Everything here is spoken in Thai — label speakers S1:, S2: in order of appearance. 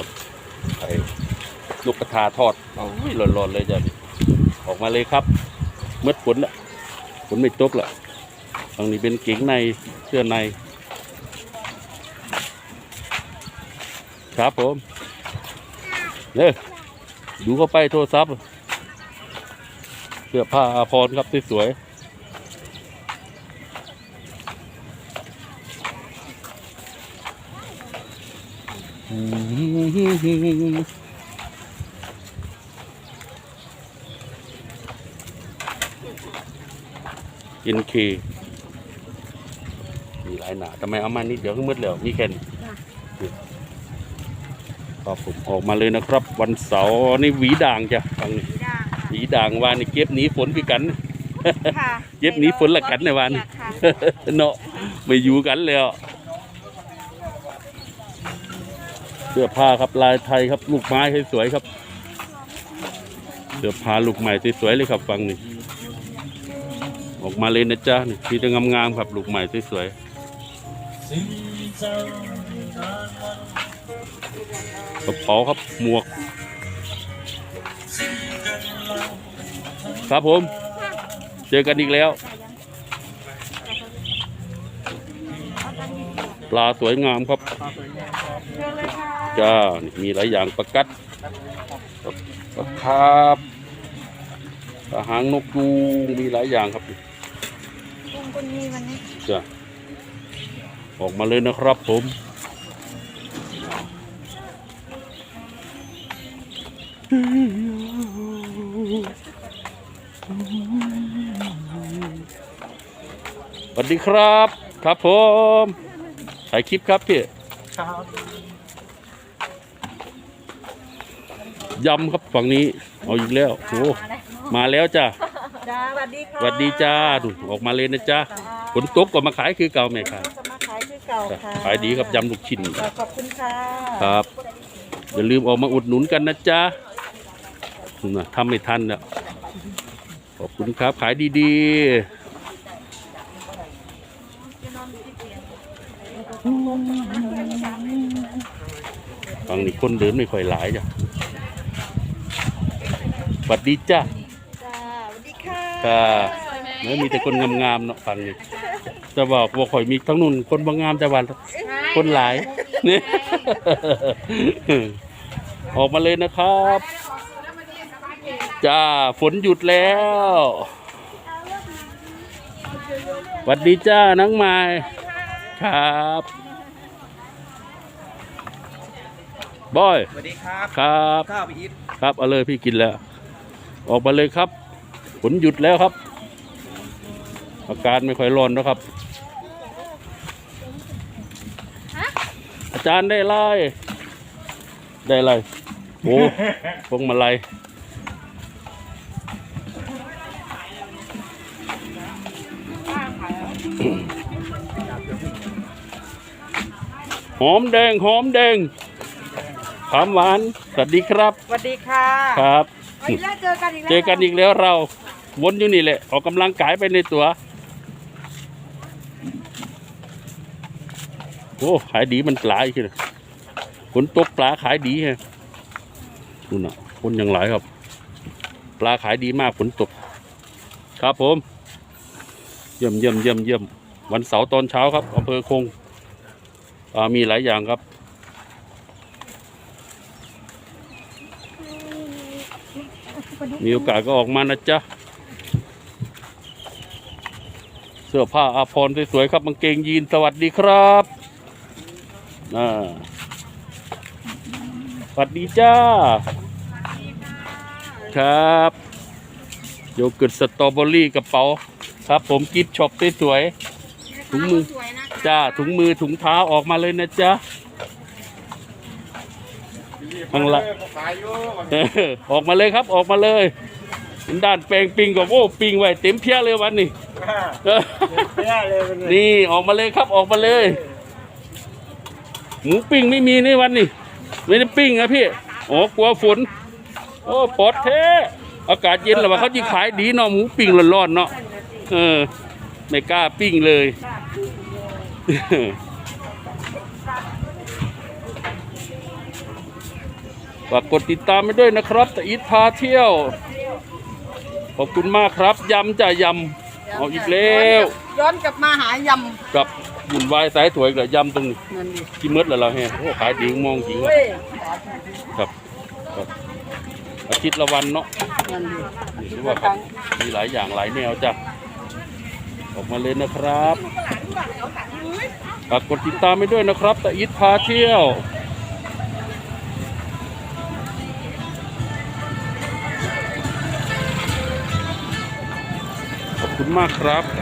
S1: กับไอ้ลูกกระทาทอดโอ้ยร้อนๆเลยจ้ะออกมาเลยครับเมื่อฝนละฝนไม่ตกละฝั่งนี้เป็นเก๋งในเสื้อใน ครับผมเนี่ยดูเข้าไปโทรศัพท์เสื้อผ้าอาภรณ์ครับสวยๆ กินเคมีหลายหนาทำไมเอามานิดเดียวก็มืดแล้วมีแค่นี้ครับผมออกมาเลยนะครับ วันเสาร์นี่หวีด่างจ้ะฟังนี่
S2: ด่าง
S1: หวีด่างวานนี่เก็บหนีฝนพี่กัน
S2: ค่ะ
S1: เย็บหนีฝนละกันในวัน
S2: ค่ะ
S1: เนาะไม่อยู่กันแล้ว เสื้อผ้าครับลายไทยครับลูกไม้สวยๆครับ เสื้อผ้าลูกใหม่สวยๆเลยครับฟังนี่ออกมาเลยนะจ๊ะนี่ที่จะงามๆครับลูกใหม่สวยๆกระเป๋าครับหมวก ครับผม เจอกันอีกแล้ว ปลาสวยงามครับ
S2: เชิญเลยค่ะ
S1: จ้านี่มีหลายอย่างประกัดปลาคาบปลาหางนกยูงมีหลายอย่างครับ
S2: ลุงคนนี้วันนี้
S1: จ้าออกมาเลยนะครับผมสวัสดีครับ ครับผม ถ่ายคลิปครับพี่
S3: ครับ
S1: ยำครับฝั่งนี้ เอาอีกแล้วโอ้มาแล้วจ้า
S2: จ้าสวัสดีค่ะ
S1: สวัสดีจ้าดูออกมาเลยนะจ้าฝนตกก็มาขายคือเก่าแม่ครับ
S2: จะมาขายคือเก่าค่ะ
S1: ขายดีครับยำลูกชิ้น
S2: ค่ะขอบคุณค่ะ
S1: ครับอย่าลืมออกมาอุดหนุนกันนะจ๊ะนะทำไม่ทันนะขอบคุณครับขายดีๆ ฝั่งนี้คนเดินไม่ค่อยหลายจ้ะสวัสดีจ้า
S2: จ้าสวัสดีค่ะ
S1: ค่ะเมื่อมีแต่คนงามๆเนาะฟังนี่จะบอกว่าข่อยมีทั้งนุ่นคนบางงามแต่วันคนหลายเนี่ยออกมาเลยนะครับจ้าฝนหยุดแล้วสวัสดีจ้านังไม้ ครับบอย
S3: สวัสดีครับ
S1: ครับ
S3: ข้าวพี่อิท
S1: ครับเอาเลยพี่กินแล้ว ออกมาเลยครับฝนหยุดแล้วครับ อาการไม่ค่อยร้อนนะครับ อาจารย์ได้ไล่ได้ไรโอ้พวงมาลัย หอมแดงหอมแดงขามหวาน สวัสดีครับ
S2: สวัสดีค่ะ
S1: ครับ
S2: เอาอีกแล้วเจอกันอีกแล้ว
S1: เจอกันอีกแล้วเรา วนอยู่นี่แหละ ออกกำลังกายไปในตัว โอ้ขายดีมันปลาอีกเลยฝนตกปลาขายดีฮะนู่นน่ะคนยังหลายครับ ปลาขายดีมากฝนตก ครับผม เยี่ยมเยี่ยมเยี่ยมเยี่ยมวันเสาร์ตอนเช้าครับอำเภอคงอ่า มีหลายอย่างครับ มีโอกาสก็ออกมานะจ๊ะ เสื้อผ้าอาภรณ์สวยๆครับกางเกงยีนสวัสดีครับอ่าสวัสดีจ้า ครับโยเกิร์ตสตรอเบอรี่กระเป๋า ครับ ผมกิฟช็อปสวยๆถุงมือ จ้าถุงมือถุงเท้าออกมาเลยนะจ๊ะข้างหละเออออกมาเลยครับออกมาเลยด้านแปลงปิงกับโอ้ปิงไว้เต็มเพียเลยวันนี้เออ
S3: ไม่ได้เลยวันนี้
S1: นี่ออกมาเลยครับออกมาเลย หมูปิ้งไม่มีในวันนี้ไม่ได้ปิ้งนะพี่โอ้กลัวฝน โอ้ปลอดแท้อากาศเย็นแล้วว่าเขาจะขายดีเนาะหมูปิ้งร้อนๆเนาะเออไม่กล้าปิ้งเลยค ฝากกดติดตามไปด้วยนะครับตะอิดพาเที่ยว ขอบคุณมากครับ ยำจ่ายำเอาอีกแล้ว
S2: ย้อนกลับมาหาย
S1: กับบุญวายสายถวยกับยำตรงนี้ำ
S2: นั่นดิ
S1: กี่มืดแล้วเราแฮะโอ้ขายดีมองจริงครับ
S2: เว้ย
S1: ครับครับ อาทิตย์ละวันเนาะ
S2: นั่นดิ
S1: นี่ถือว่าครับมีหลายอย่างหลายแนวจ้ะออกมาเลยนะครับ ฝากกดติดตามไปด้วยนะครับตะอิดพาเที่ยวขอบคุณมากครับ